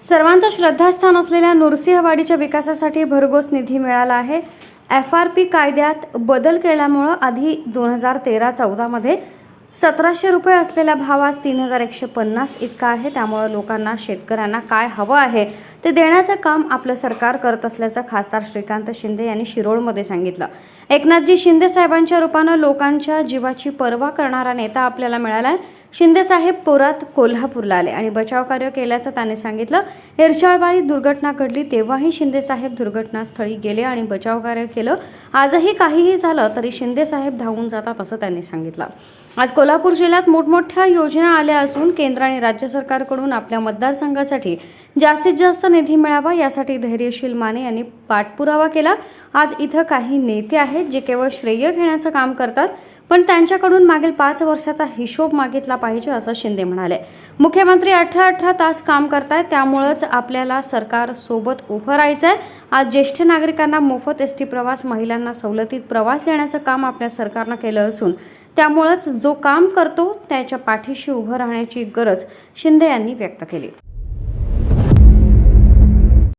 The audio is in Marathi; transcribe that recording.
सर्वांचं श्रद्धास्थान असलेल्या नृसिंहवाडीच्या विकासासाठी भरघोस निधी मिळाला आहे. एफ आर पी कायद्यात बदल केल्यामुळं आधी दोन हजार तेरा चौदामध्ये सतराशे रुपये असलेला भाव आज तीन हजार एकशे पन्नास इतका आहे. त्यामुळं लोकांना शेतकऱ्यांना काय हवं आहे ते देण्याचं काम आपलं सरकार करत असल्याचं खासदार श्रीकांत शिंदे यांनी शिरोळमध्ये सांगितलं. एकनाथजी शिंदे साहेबांच्या रूपानं लोकांच्या जीवाची पर्वा करणारा नेता आपल्याला मिळाला आहे शिंदे साहेब पोरात कोल्हापूरला आले आणि बचाव कार्य केल्याचं त्यांनी सांगितलं. एरशाळवाडी दुर्घटना घडली तेव्हाही शिंदे साहेब दुर्घटनास्थळी गेले आणि बचाव कार्य केलं. आजही काहीही झालं तरी शिंदे साहेब धावून जातात असं त्यांनी सांगितलं. आज कोल्हापूर जिल्ह्यात मोठमोठ्या योजना आल्या असून केंद्र आणि राज्य सरकारकडून आपल्या मतदारसंघासाठी जास्तीत जास्त निधी मिळावा यासाठी धैर्यशील माने यांनी पाठपुरावा केला. आज इथं काही नेते आहेत जे केवळ श्रेय घेण्याचं काम करतात पण त्यांच्याकडून मागील पाच वर्षाचा हिशोब मागितला पाहिजे असं शिंदे म्हणाले. मुख्यमंत्री अठरा अठरा तास काम करतायत त्यामुळंच आपल्याला सरकार सोबत उभं राहायचं आहे आज ज्येष्ठ नागरिकांना मोफत एस टी प्रवास महिलांना सवलतीत प्रवास देण्याचं काम आपल्या सरकारनं केलं असून त्यामुळंच जो काम करतो त्याच्या पाठीशी उभं राहण्याची गरज शिंदे यांनी व्यक्त केली.